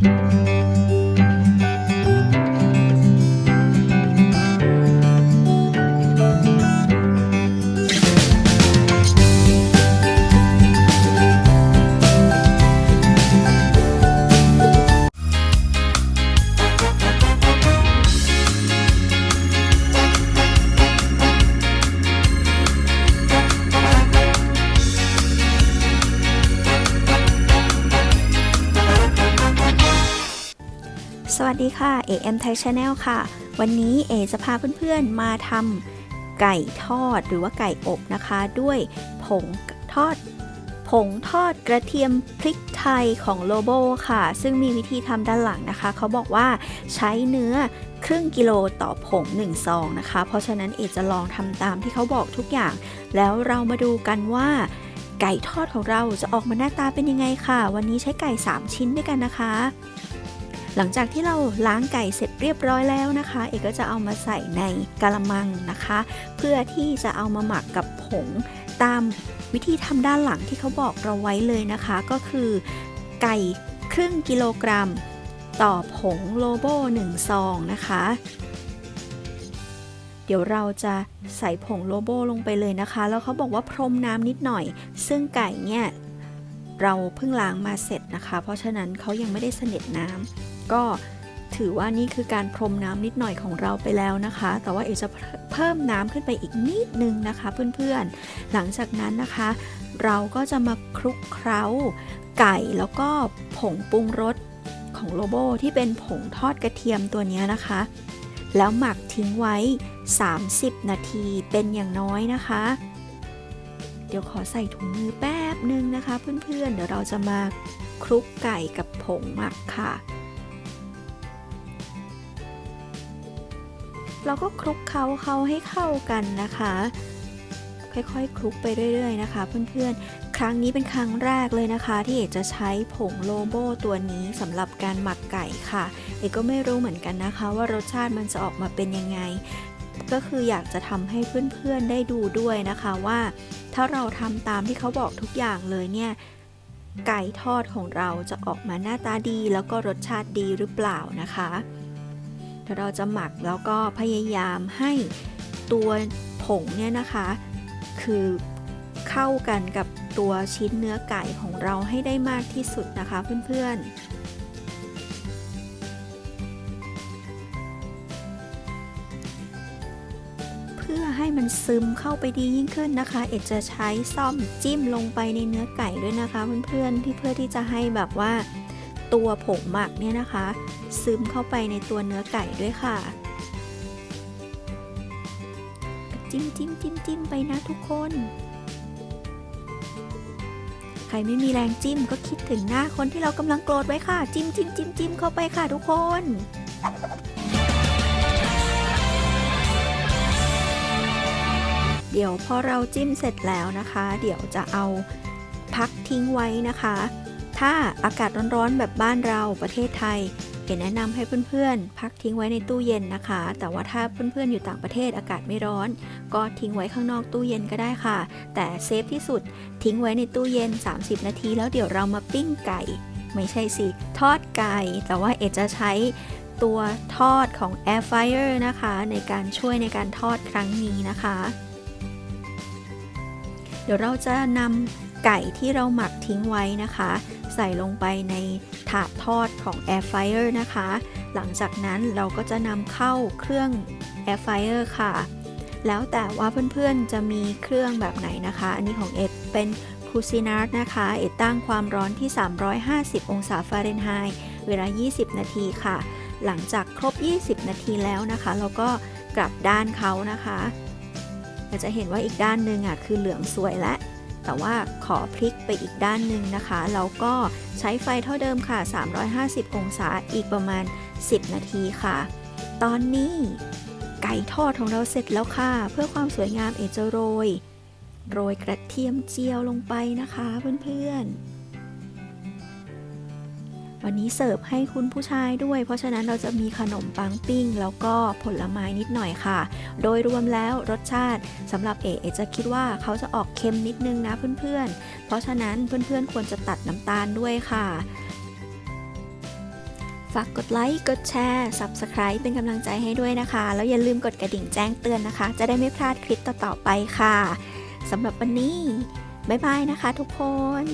Música สวัสดีค่ะ AM Thai Channel ค่ะ วันนี้เอจะพาเพื่อนๆมาทำไก่ทอดหรือว่าไก่อบนะคะ ด้วยผงทอด ผงทอดกระเทียมพริกไทยของโลโบค่ะ ซึ่งมีวิธีทำด้านหลังนะคะ เขาบอกว่าใช้เนื้อครึ่งกิโลต่อผง1ซองนะคะ เพราะฉะนั้นเอจะลองทำตามที่เขาบอกทุกอย่าง แล้วเรามาดูกันว่าไก่ทอดของเราจะออกมาหน้าตาเป็นยังไงค่ะ วันนี้ใช้ไก่ 3 ชิ้นด้วยกันนะคะ หลังจากที่เราล้างไก่เสร็จเรียบร้อยแล้วนะคะ เอกก็จะเอามาใส่ในกะละมังนะคะ เพื่อที่จะเอามาหมักกับผงตามวิธีทำด้านหลังที่เขาบอกเราไว้เลยนะคะ ก็คือไก่ครึ่งกิโลกรัม ต่อผงโลโบ1ซองนะคะ เดี๋ยวเราจะใส่ผงโลโบลงไปเลยนะคะ แล้วเขาบอกว่าพรมน้ำนิดหน่อย ซึ่งไก่เนี่ยเราเพิ่งล้างมาเสร็จนะคะ เพราะฉะนั้นเขายังไม่ได้เสน็จน้ำ ก็ถือว่านี่คือการพรมน้ำนิดหน่อยของเราไปแล้วนะคะ แต่ว่าเอจะเพิ่มน้ำขึ้นไปอีกนิดนึงนะคะเพื่อนๆ หลังจากนั้นนะคะ เราก็จะมาคลุกเคล้าไก่แล้วก็ผงปรุงรสของโลโบที่เป็นผงทอดกระเทียมตัวนี้นะคะ แล้วหมักทิ้งไว้ 30 นาทีเป็นอย่างน้อยนะคะ เดี๋ยวขอใส่ถุงมือแป๊บนึงนะคะ เพื่อนๆ เดี๋ยวเราจะมาคลุกไก่กับผงหมักค่ะ เราก็คลุกเคล้าเขาให้เข้ากันนะคะ ค่อยๆ คลุกไปเรื่อย ๆ นะคะ เพื่อนๆ ครั้งนี้เป็นครั้งแรกเลยนะคะ ที่เอกจะใช้ผงโลโบตัวนี้สำหรับการหมักไก่ค่ะ เอกก็ไม่รู้เหมือนกันนะคะ ว่ารสชาติมันจะออกมาเป็นยังไง ก็คืออยากจะทำให้เพื่อนๆ ได้ดูด้วยนะคะว่า ถ้าเราทำตามที่เขาบอกทุกอย่างเลยเนี่ยไก่ทอดของเราจะออกมาหน้าตาดีแล้วก็รสชาติดีหรือเปล่านะคะ เดี๋ยวเราจะหมักแล้วก็พยายามให้ตัวผงเนี่ยนะคะ คือเข้ากันกับตัวชิ้นเนื้อไก่ของเราให้ได้มากที่สุดนะคะเพื่อนๆเพื่อให้มันซึมเข้าไปดียิ่งขึ้นนะคะ เอ็ดจะใช้ซ่อมจิ้มลงไปในเนื้อไก่ด้วยนะคะ เพื่อนๆที่เพื่อที่จะให้แบบว่า ตัวผงหมักเนี่ยนะคะ ซึมเข้าไปในตัวเนื้อไก่ด้วยค่ะจิ้มจิ้มจิ้มจิ้มไปนะทุกคน ใครไม่มีแรงจิ้มก็คิดถึงหน้าคนที่เรากำลังโกรธไว้ค่ะ จิ้มจิ้มจิ้มจิ้มเข้าไปค่ะทุกคนเดี๋ยวพอเราจิ้มเสร็จแล้วนะคะ เดี๋ยวจะเอาพักทิ้งไว้นะคะ ถ้าอากาศร้อนๆแบบบ้านเราประเทศไทยเห็นแนะนำให้เพื่อนๆ พักทิ้งไว้ในตู้เย็นนะคะ แต่ว่าถ้าเพื่อนๆอยู่ต่างประเทศอากาศไม่ร้อน ก็ทิ้งไว้ข้างนอกตู้เย็นก็ได้ค่ะ แต่เซฟที่สุดทิ้งไว้ในตู้เย็น 30 นาที แล้วเดี๋ยวเรามาปิ้งไก่ ไม่ใช่สิ ทอดไก่ แต่ว่าเอจะใช้ตัวทอดของ Air Fryer นะคะ ในการช่วยในการทอดครั้งนี้นะคะ เดี๋ยวเราจะนำ ไก่ที่เราหมักทิ้งไว้นะคะ ใส่ลงไปในถาดทอดของ Air Fryer นะคะ หลังจากนั้นเราก็จะนำเข้าเครื่อง Air Fryer ค่ะ แล้วแต่ว่าเพื่อนๆจะมีเครื่องแบบไหนนะคะ อันนี้ของเอ็ดเป็น c u i s i n a r t นะคะ เอ็ดตั้งความร้อนที่ 350 องศาฟาเรนไฮต์เวลา 20 นาทีค่ะ หลังจากครบ 20 นาทีแล้วนะคะ เราก็กลับด้านเขานะคะเราจะเห็นว่าอีกด้านหนึ่งอะคือเหลืองสวยและ แต่ว่าขอพลิกไปอีกด้านหนึ่งนะคะแล้วก็ใช้ไฟเท่าเดิมค่ะ 350 องศาอีกประมาณ 10 นาทีค่ะ ตอนนี้ไก่ทอดของเราเสร็จแล้วค่ะ เพื่อความสวยงามเอจะโรย โรยกระเทียมเจียวลงไปนะคะเพื่อนๆ วันนี้เสิร์ฟให้คุณผู้ชายด้วย เพราะฉะนั้นเราจะมีขนมปังปิ้ง แล้วก็ผลไม้นิดหน่อยค่ะ โดยรวมแล้วรสชาติสำหรับเอเอจะคิดว่าเขาจะออกเค็มนิดนึงนะเพื่อนๆ เพราะฉะนั้นเพื่อนๆควรจะตัดน้ำตาลด้วยค่ะฝากกดไลค์ กดแชร์ Subscribe เป็นกำลังใจให้ด้วยนะคะ แล้วอย่าลืมกดกระดิ่งแจ้งเตือนนะคะ จะได้ไม่พลาดคลิปต่อๆไปค่ะ สำหรับวันนี้ บ๊ายบายนะคะทุกคน